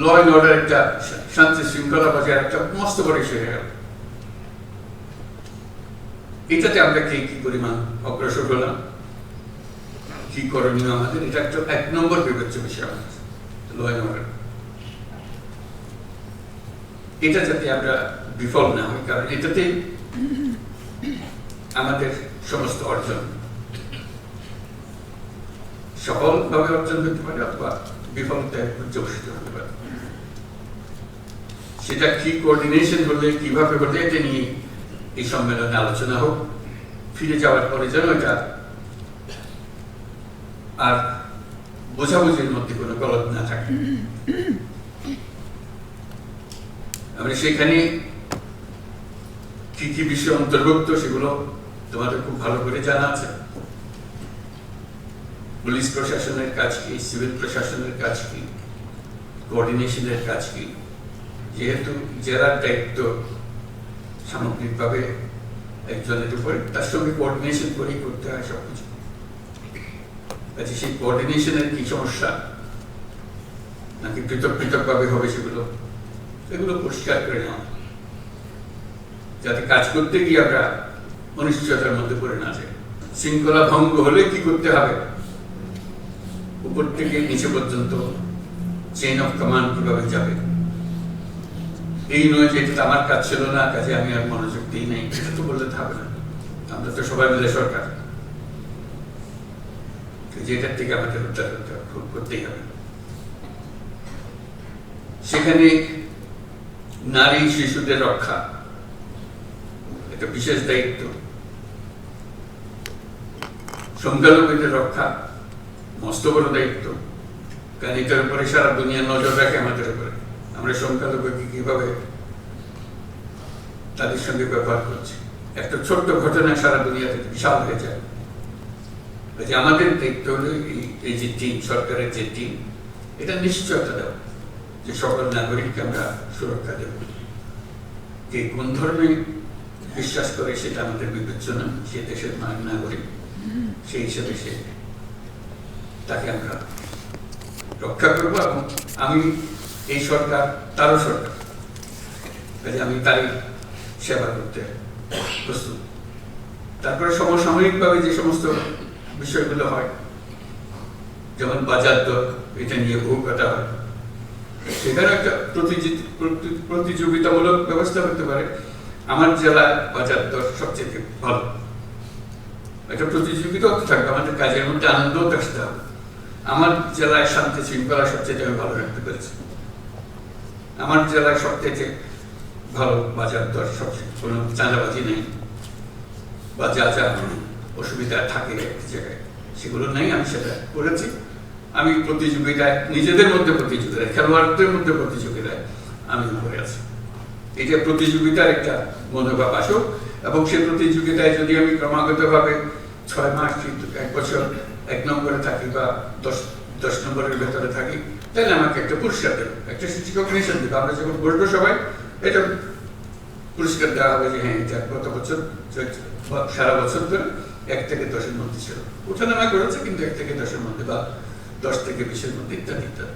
Law and order একটা শান্তি শৃঙ্খলা বজায় একটা মস্ত হয়ে গেল। এটাতে আমরা কি পরিমাণ অগ্রসর হলাম? কি করণীয় আমাদের? এটা একটা এক নম্বর বিবেচ্য বিষয় আমাদের ল অ্যান্ড অর্ডার এটা যাতে আমরা বিফল না হই, কারণ এটাতে আমাদের সমস্ত অর্জন। সফলভাবে অর্জন হতে পারে অথবা বিফলতায় পর্যবসিত হতে পারে। সেটা কি কোঅর্ডিনেশন হলে, কীভাবে হলে, এটা নিয়ে এই সম্মেলনে আলোচনা হোক। ফিরে যাওয়ার পরে যেন এটা আর বোঝাবুঝির মধ্যে কোনো গলত না থাকে। আমরা সেখানে কি কি বিষয় অন্তর্ভুক্ত সেগুলো তোমাদের খুব ভালো করে জানা আছে। পুলিশ প্রশাসনের কাজ কি, সিভিল প্রশাসনের কাজ কি কোঅর্ডিনেশনের কাজ কি? যেহেতু জেলার দায়িত্ব সামগ্রিকভাবে একজনের উপরে, তার সঙ্গে কোঅর্ডিনেশন করেই করতে হয় সবকিছু। কাজে সেই কোঅর্ডিনেশনের কি সমস্যা? নাকি পৃথক পৃথকভাবে হবে সেগুলো? এগুলো পরিষ্কার করে নেওয়া। যাতে কাজ করতে গিয়ে আমরা অনিশ্চয়তার মধ্যে পড়ে না যাই। শৃঙ্খলা ভঙ্গ হলে কি করতে হবে? উপর থেকে নিচে পর্যন্ত চেইন অফ কমান্ড কীভাবে যাবে? এই নয় যে এটা আমার কাজ ছিল না কাজে আমি আর মনোযোগ দিই নাই এটা তো বললে হবে না। আমরা তো সবাই মিলে সরকার। যেটার থেকে আমাদের উদ্ধার করতে হবে, করতেই হবে। সেখানে নারী শিশুদের রক্ষা এটা বিশেষ দায়িত্ব। সংখ্যালঘুদের রক্ষা মস্ত বড় দায়িত্ব। কারণ এটার উপরে সারা দুনিয়া নজর রাখে আমাদের উপরে। আমরা সংখ্যালঘুকে কীভাবে তাদের সঙ্গে ব্যবহার করছি? একটা ছোট্ট ঘটনা সারা দুনিয়াতে বিশাল হয়ে যায়। কাজে আমাদের দায়িত্ব হলো এই- যে টিম সরকারের যে টিম এটা নিশ্চয়তা দেওয়া। যে সকল নাগরিককে আমরা সুরক্ষা দেব। কে কোন ধর্মে বিশ্বাস করে সেটা আমাদের বিবেচনা। সে দেশের নাগরিক। সেই হিসেবে সে তাকে আমরা রক্ষা করব এবং আমি এই সরকার, তারও সরকার। কাজে আমি তারই সেবা করতে প্রস্তুত। তারপরে সমসাময়িকভাবে যে সমস্ত বিষয়গুলো হয়, যেমন বাজার দর, এটা নিয়ে বহু কথা হয়। সেখানে একটা প্রতিযোগি- প্রতি- প্রতিযোগিতামূলক ব্যবস্থা হতে পারে। আমার জেলায় বাজার দর সবচেয়ে ভালো। একটা প্রতিযোগিতা থাকবে, আমাদের কাজের মধ্যে আনন্দ আসতে হবে। আমার জেলায় শান্তি শৃঙ্খলা সবচেয়ে আমি ভালো রাখতে পেরেছি। আমার জেলায় সবচেয়ে ভালো বাজার দর সবচেয়ে, কোনো চাঁদাবাজি নেই বা যা যা অসুবিধা থাকে এক জায়গায়, সেগুলো নেই, আমি সেটা করেছি। আমি প্রতিযোগিতায়, নিজেদের মধ্যে প্রতিযোগিতায়, খেলোয়াড়দের মধ্যে প্রতিযোগিতায় আমি উপরে আছি। এটা প্রতিযোগিতার একটা মনোভাব আসুক, এবং সেই প্রতিযোগিতায় যদি আমি ক্রমাগতভাবে ছয় মাস, এক বছর এক নম্বরে থাকি বা দশ দশ নম্বরের ভেতরে থাকি, তাহলে আমাকে একটা পুরস্কার দেবে, একটা রিকগনিশন দেবে। আমরা যখন বসবো সবাই, এটা পুরস্কার দেওয়া হবে যে হ্যাঁ এটা গত বছর, সারা বছর ধরে এক থেকে দশের মধ্যে ছিল। ওঠানামা করেছে কিন্তু এক থেকে দশের মধ্যে বা দশ থেকে বিশের মধ্যে ইত্যাদি ইত্যাদি।